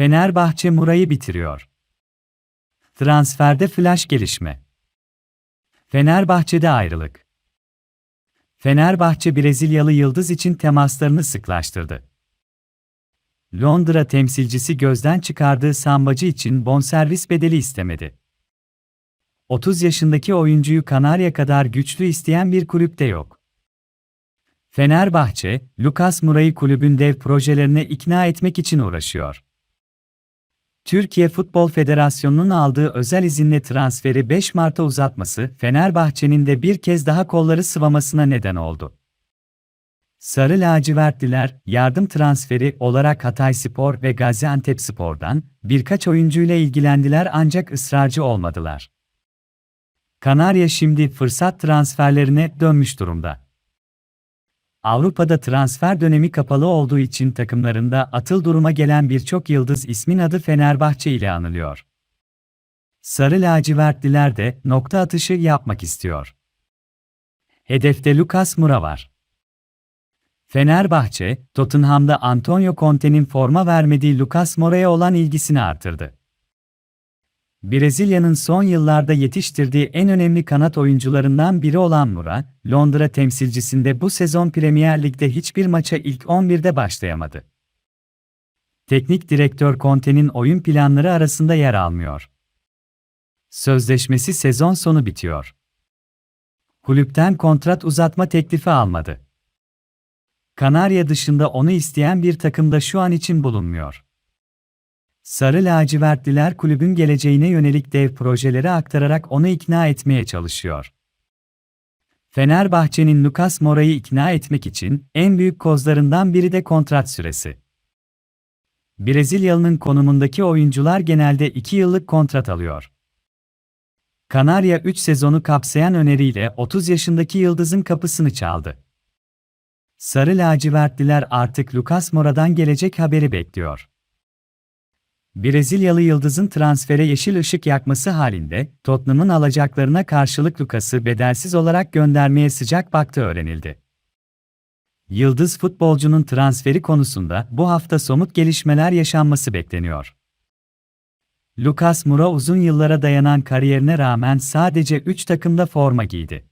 Fenerbahçe Muray'ı bitiriyor. Transferde flash gelişme. Fenerbahçe'de ayrılık. Fenerbahçe Brezilyalı yıldız için temaslarını sıklaştırdı. Londra temsilcisi gözden çıkardığı sambacı için bonservis bedeli istemedi. 30 yaşındaki oyuncuyu Kanarya kadar güçlü isteyen bir kulüpte yok. Fenerbahçe, Lucas Moura'yı kulübün dev projelerine ikna etmek için uğraşıyor. Türkiye Futbol Federasyonu'nun aldığı özel izinle transferi 5 Mart'a uzatması, Fenerbahçe'nin de bir kez daha kolları sıvamasına neden oldu. Sarı lacivertliler, yardım transferi olarak Hatayspor ve Gaziantepspor'dan birkaç oyuncuyla ilgilendiler ancak ısrarcı olmadılar. Kanarya şimdi fırsat transferlerine dönmüş durumda. Avrupa'da transfer dönemi kapalı olduğu için takımlarında atıl duruma gelen birçok yıldız ismin adı Fenerbahçe ile anılıyor. Sarı lacivertliler de nokta atışı yapmak istiyor. Hedefte Lucas Moura var. Fenerbahçe, Tottenham'da Antonio Conte'nin forma vermediği Lucas Moura'ya olan ilgisini artırdı. Brezilya'nın son yıllarda yetiştirdiği en önemli kanat oyuncularından biri olan Moura, Londra temsilcisinde bu sezon Premier Lig'de hiçbir maça ilk 11'de başlayamadı. Teknik direktör Conte'nin oyun planları arasında yer almıyor. Sözleşmesi sezon sonu bitiyor. Kulüpten kontrat uzatma teklifi almadı. Kanarya dışında onu isteyen bir takımda şu an için bulunmuyor. Sarı lacivertliler kulübün geleceğine yönelik dev projeleri aktararak onu ikna etmeye çalışıyor. Fenerbahçe'nin Lucas Moura'yı ikna etmek için en büyük kozlarından biri de kontrat süresi. Brezilyalı'nın konumundaki oyuncular genelde 2 yıllık kontrat alıyor. Kanarya 3 sezonu kapsayan öneriyle 30 yaşındaki yıldızın kapısını çaldı. Sarı lacivertliler artık Lucas Moura'dan gelecek haberi bekliyor. Brezilyalı yıldızın transfere yeşil ışık yakması halinde, Tottenham'ın alacaklarına karşılık Lucas'ı bedelsiz olarak göndermeye sıcak baktı öğrenildi. Yıldız futbolcunun transferi konusunda bu hafta somut gelişmeler yaşanması bekleniyor. Lucas Moura uzun yıllara dayanan kariyerine rağmen sadece 3 takımda forma giydi.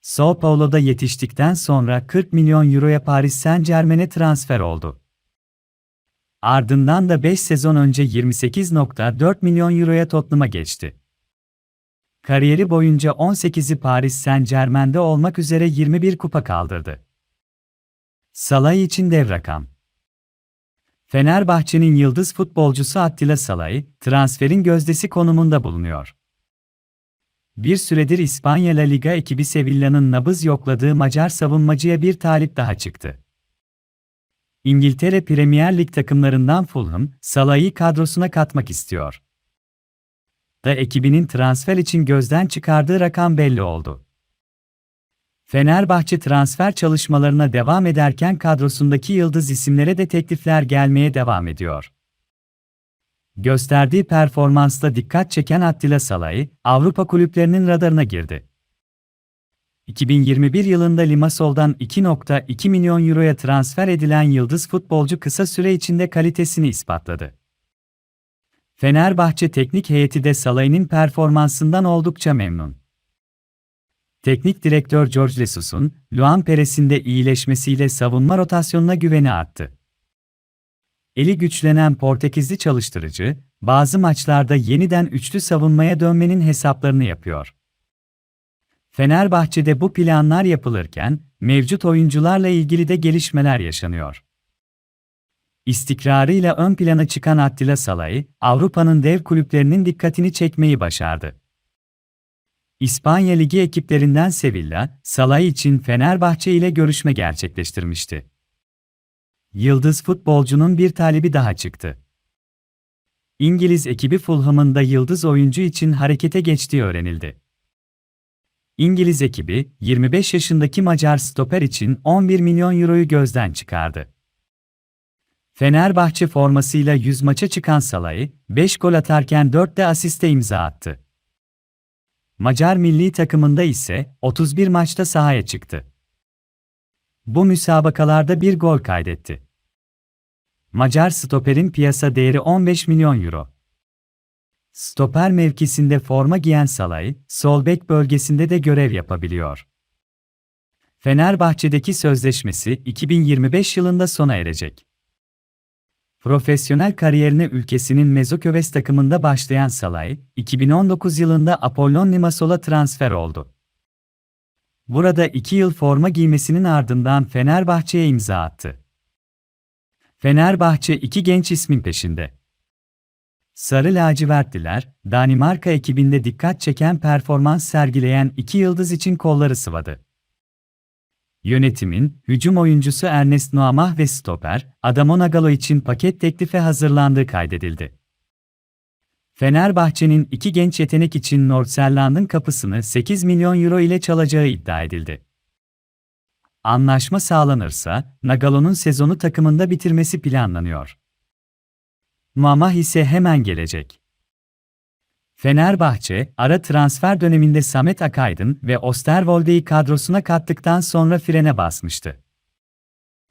Sao Paulo'da yetiştikten sonra 40 milyon euroya Paris Saint-Germain'e transfer oldu. Ardından da 5 sezon önce 28.4 milyon euroya Tottenham'a geçti. Kariyeri boyunca 18'i Paris Saint-Germain'de olmak üzere 21 kupa kaldırdı. Salay için dev rakam. Fenerbahçe'nin yıldız futbolcusu Attila Salay, transferin gözdesi konumunda bulunuyor. Bir süredir İspanya La Liga ekibi Sevilla'nın nabız yokladığı Macar savunmacıya bir talip daha çıktı. İngiltere Premier Lig takımlarından Fulham, Salah'ı kadrosuna katmak istiyor. Da ekibinin transfer için gözden çıkardığı rakam belli oldu. Fenerbahçe transfer çalışmalarına devam ederken kadrosundaki yıldız isimlere de teklifler gelmeye devam ediyor. Gösterdiği performansla dikkat çeken Attila Salah'ı Avrupa kulüplerinin radarına girdi. 2021 yılında Limassol'dan 2.2 milyon euroya transfer edilen yıldız futbolcu kısa süre içinde kalitesini ispatladı. Fenerbahçe teknik heyeti de Salah'ın performansından oldukça memnun. Teknik direktör George Jesus'un, Luan Perez'in de iyileşmesiyle savunma rotasyonuna güveni arttı. Eli güçlenen Portekizli çalıştırıcı, bazı maçlarda yeniden üçlü savunmaya dönmenin hesaplarını yapıyor. Fenerbahçe'de bu planlar yapılırken, mevcut oyuncularla ilgili de gelişmeler yaşanıyor. İstikrarıyla ön plana çıkan Attila Salay, Avrupa'nın dev kulüplerinin dikkatini çekmeyi başardı. İspanya Ligi ekiplerinden Sevilla, Salay için Fenerbahçe ile görüşme gerçekleştirmişti. Yıldız futbolcunun bir talebi daha çıktı. İngiliz ekibi Fulham'ın da yıldız oyuncu için harekete geçtiği öğrenildi. İngiliz ekibi, 25 yaşındaki Macar stoper için 11 milyon euroyu gözden çıkardı. Fenerbahçe formasıyla 100 maça çıkan Salah'ı, 5 gol atarken 4 de asiste imza attı. Macar milli takımında ise 31 maçta sahaya çıktı. Bu müsabakalarda bir gol kaydetti. Macar stoperin piyasa değeri 15 milyon euro. Stoper mevkisinde forma giyen Salay, sol bek bölgesinde de görev yapabiliyor. Fenerbahçe'deki sözleşmesi 2025 yılında sona erecek. Profesyonel kariyerine ülkesinin Mezoköves takımında başlayan Salay, 2019 yılında Apollon Limassol'a transfer oldu. Burada 2 yıl forma giymesinin ardından Fenerbahçe'ye imza attı. Fenerbahçe iki genç ismin peşinde. Sarı lacivertliler, Danimarka ekibinde dikkat çeken performans sergileyen iki yıldız için kolları sıvadı. Yönetimin, hücum oyuncusu Ernest Nuamah ve stoper, Adamon Agalo için paket teklife hazırlandığı kaydedildi. Fenerbahçe'nin iki genç yetenek için Nordsjælland'ın kapısını 8 milyon euro ile çalacağı iddia edildi. Anlaşma sağlanırsa, Nagalo'nun sezonu takımında bitirmesi planlanıyor. Mamah ise hemen gelecek. Fenerbahçe, ara transfer döneminde Samet Akaydın ve Osterwolde'yi kadrosuna kattıktan sonra frene basmıştı.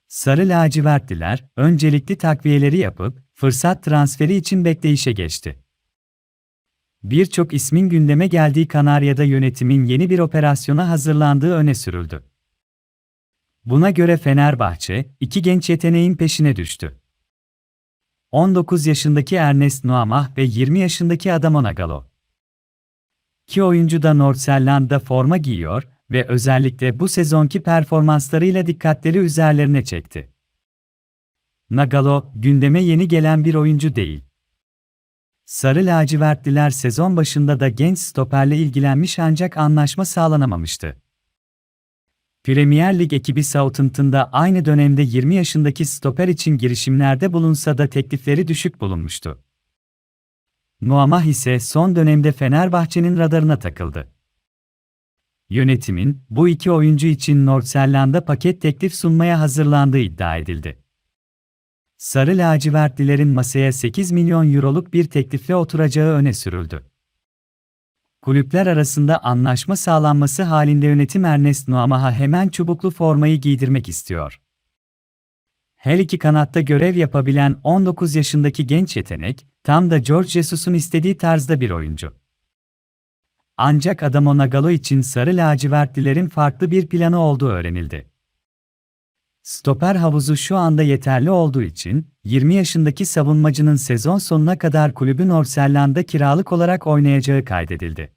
Sarı lacivertliler, öncelikli takviyeleri yapıp, fırsat transferi için bekleyişe geçti. Birçok ismin gündeme geldiği Kanarya'da yönetimin yeni bir operasyona hazırlandığı öne sürüldü. Buna göre Fenerbahçe, iki genç yeteneğin peşine düştü. 19 yaşındaki Ernest Nuamah ve 20 yaşındaki Adamon Agalo. İki oyuncu da Nordsjælland'da forma giyiyor ve özellikle bu sezonki performanslarıyla dikkatleri üzerlerine çekti. Nagalo, gündeme yeni gelen bir oyuncu değil. Sarı lacivertliler sezon başında da genç stoperle ilgilenmiş ancak anlaşma sağlanamamıştı. Premier Lig ekibi Southampton'da aynı dönemde 20 yaşındaki stoper için girişimlerde bulunsa da teklifleri düşük bulunmuştu. Nuamah ise son dönemde Fenerbahçe'nin radarına takıldı. Yönetimin, bu iki oyuncu için Nordsjælland'a paket teklif sunmaya hazırlandığı iddia edildi. Sarı lacivertlilerin masaya 8 milyon euroluk bir teklifle oturacağı öne sürüldü. Kulüpler arasında anlaşma sağlanması halinde yönetim Ernest Nuamah'a hemen çubuklu formayı giydirmek istiyor. Her iki kanatta görev yapabilen 19 yaşındaki genç yetenek, tam da George Jesus'un istediği tarzda bir oyuncu. Ancak Adamo Nagalo için sarı lacivertlilerin farklı bir planı olduğu öğrenildi. Stoper havuzu şu anda yeterli olduğu için, 20 yaşındaki savunmacının sezon sonuna kadar kulübün Nordsjælland'da kiralık olarak oynayacağı kaydedildi.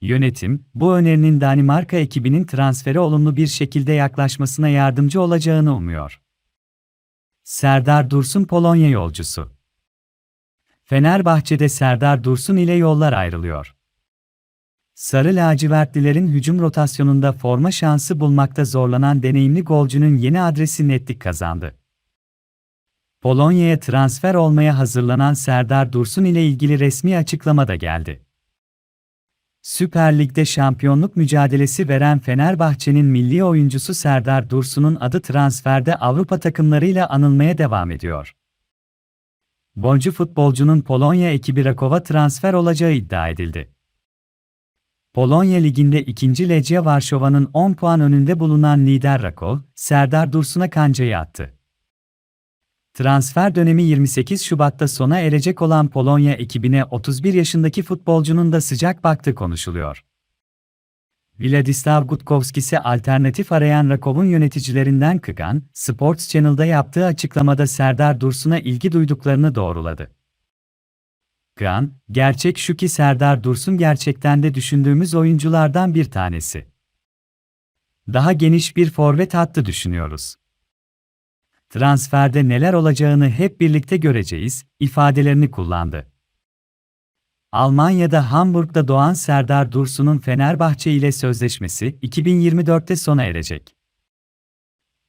Yönetim, bu önerinin Danimarka ekibinin transfere olumlu bir şekilde yaklaşmasına yardımcı olacağını umuyor. Serdar Dursun Polonya yolcusu Fenerbahçe'de Serdar Dursun ile yollar ayrılıyor. Sarı lacivertlilerin hücum rotasyonunda forma şansı bulmakta zorlanan deneyimli golcünün yeni adresi netlik kazandı. Polonya'ya transfer olmaya hazırlanan Serdar Dursun ile ilgili resmi açıklama da geldi. Süper Lig'de şampiyonluk mücadelesi veren Fenerbahçe'nin milli oyuncusu Serdar Dursun'un adı transferde Avrupa takımlarıyla anılmaya devam ediyor. Boncu futbolcunun Polonya ekibi Rakow'a transfer olacağı iddia edildi. Polonya Ligi'nde 2. Legia Varşova'nın 10 puan önünde bulunan lider Rakow, Serdar Dursun'a kancayı attı. Transfer dönemi 28 Şubat'ta sona erecek olan Polonya ekibine 31 yaşındaki futbolcunun da sıcak baktığı konuşuluyor. Vladislav Gutkowski'se alternatif arayan Rakow'un yöneticilerinden Kıgan, Sports Channel'da yaptığı açıklamada Serdar Dursun'a ilgi duyduklarını doğruladı. Kıgan, gerçek şu ki Serdar Dursun gerçekten de düşündüğümüz oyunculardan bir tanesi. Daha geniş bir forvet hattı düşünüyoruz transferde neler olacağını hep birlikte göreceğiz, ifadelerini kullandı. Almanya'da Hamburg'da doğan Serdar Dursun'un Fenerbahçe ile sözleşmesi 2024'te sona erecek.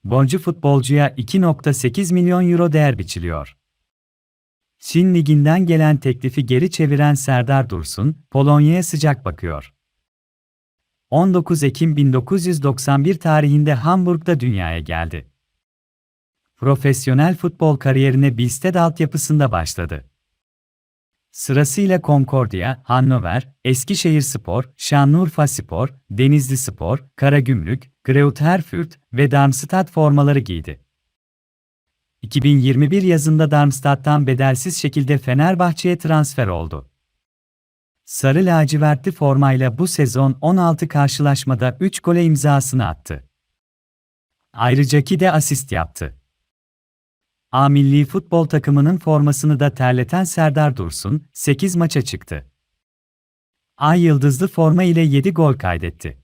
Boncu futbolcuya 2.8 milyon euro değer biçiliyor. Çin Ligi'nden gelen teklifi geri çeviren Serdar Dursun, Polonya'ya sıcak bakıyor. 19 Ekim 1991 tarihinde Hamburg'da dünyaya geldi profesyonel futbol kariyerine Bilsted altyapısında başladı. Sırasıyla Concordia, Hannover, Eskişehir Spor, Şanlıurfa Spor, Denizli Spor, Karagümrük, Greuther Fürth ve Darmstadt formaları giydi. 2021 yazında Darmstadt'tan bedelsiz şekilde Fenerbahçe'ye transfer oldu. Sarı lacivertli formayla bu sezon 16 karşılaşmada 3 gole imzasını attı. Ayrıca ki de asist yaptı. A milli futbol takımının formasını da terleten Serdar Dursun, 8 maça çıktı. Ay yıldızlı forma ile 7 gol kaydetti.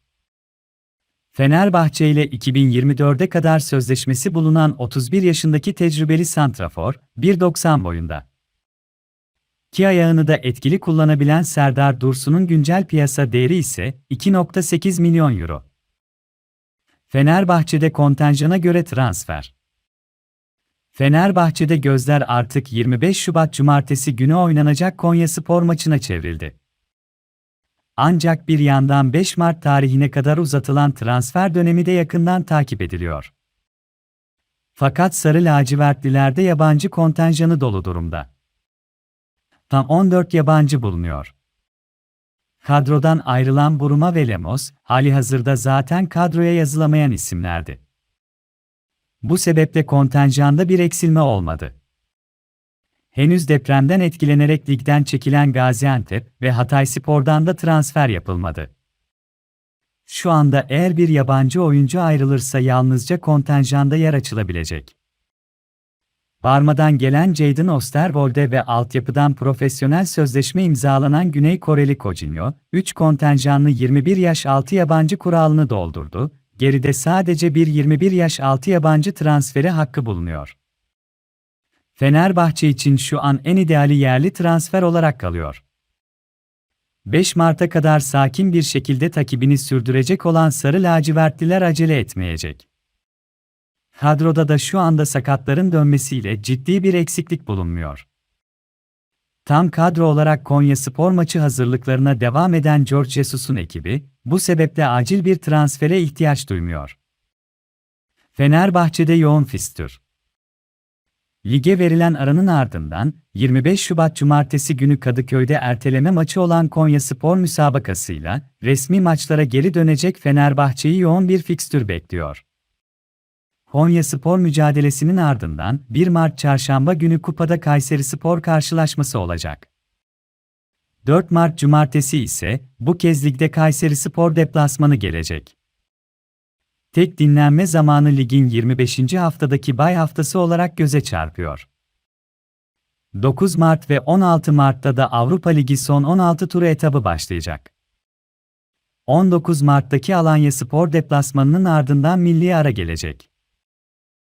Fenerbahçe ile 2024'e kadar sözleşmesi bulunan 31 yaşındaki tecrübeli santrafor, 1.90 boyunda. Ki ayağını da etkili kullanabilen Serdar Dursun'un güncel piyasa değeri ise 2.8 milyon euro. Fenerbahçe'de kontenjana göre transfer. Fenerbahçe'de gözler artık 25 Şubat Cumartesi günü oynanacak Konya Spor maçına çevrildi. Ancak bir yandan 5 Mart tarihine kadar uzatılan transfer dönemi de yakından takip ediliyor. Fakat sarı lacivertlilerde yabancı kontenjanı dolu durumda. Tam 14 yabancı bulunuyor. Kadrodan ayrılan Buruma ve Lemos, hali hazırda zaten kadroya yazılamayan isimlerdi. Bu sebeple kontenjanda bir eksilme olmadı. Henüz depremden etkilenerek ligden çekilen Gaziantep ve Hatayspor'dan da transfer yapılmadı. Şu anda eğer bir yabancı oyuncu ayrılırsa yalnızca kontenjanda yer açılabilecek. Barma'dan gelen Jayden Osterwolde ve altyapıdan profesyonel sözleşme imzalanan Güney Koreli Kojinho, 3 kontenjanlı 21 yaş altı yabancı kuralını doldurdu, geride sadece bir 21 yaş altı yabancı transferi hakkı bulunuyor. Fenerbahçe için şu an en ideali yerli transfer olarak kalıyor. 5 Mart'a kadar sakin bir şekilde takibini sürdürecek olan Sarı Lacivertliler acele etmeyecek. Kadroda da şu anda sakatların dönmesiyle ciddi bir eksiklik bulunmuyor. Tam kadro olarak Konya Spor maçı hazırlıklarına devam eden George Jesus'un ekibi, bu sebeple acil bir transfere ihtiyaç duymuyor. Fenerbahçe'de yoğun fistür. Lige verilen aranın ardından 25 Şubat Cumartesi günü Kadıköy'de erteleme maçı olan Konya Spor müsabakasıyla resmi maçlara geri dönecek Fenerbahçe'yi yoğun bir fikstür bekliyor. Konya Spor mücadelesinin ardından 1 Mart Çarşamba günü Kupada Kayseri Spor karşılaşması olacak. 4 Mart Cumartesi ise bu kez ligde Kayseri Spor deplasmanı gelecek. Tek dinlenme zamanı ligin 25. haftadaki bay haftası olarak göze çarpıyor. 9 Mart ve 16 Mart'ta da Avrupa Ligi son 16 turu etabı başlayacak. 19 Mart'taki Alanya Spor deplasmanının ardından milli ara gelecek.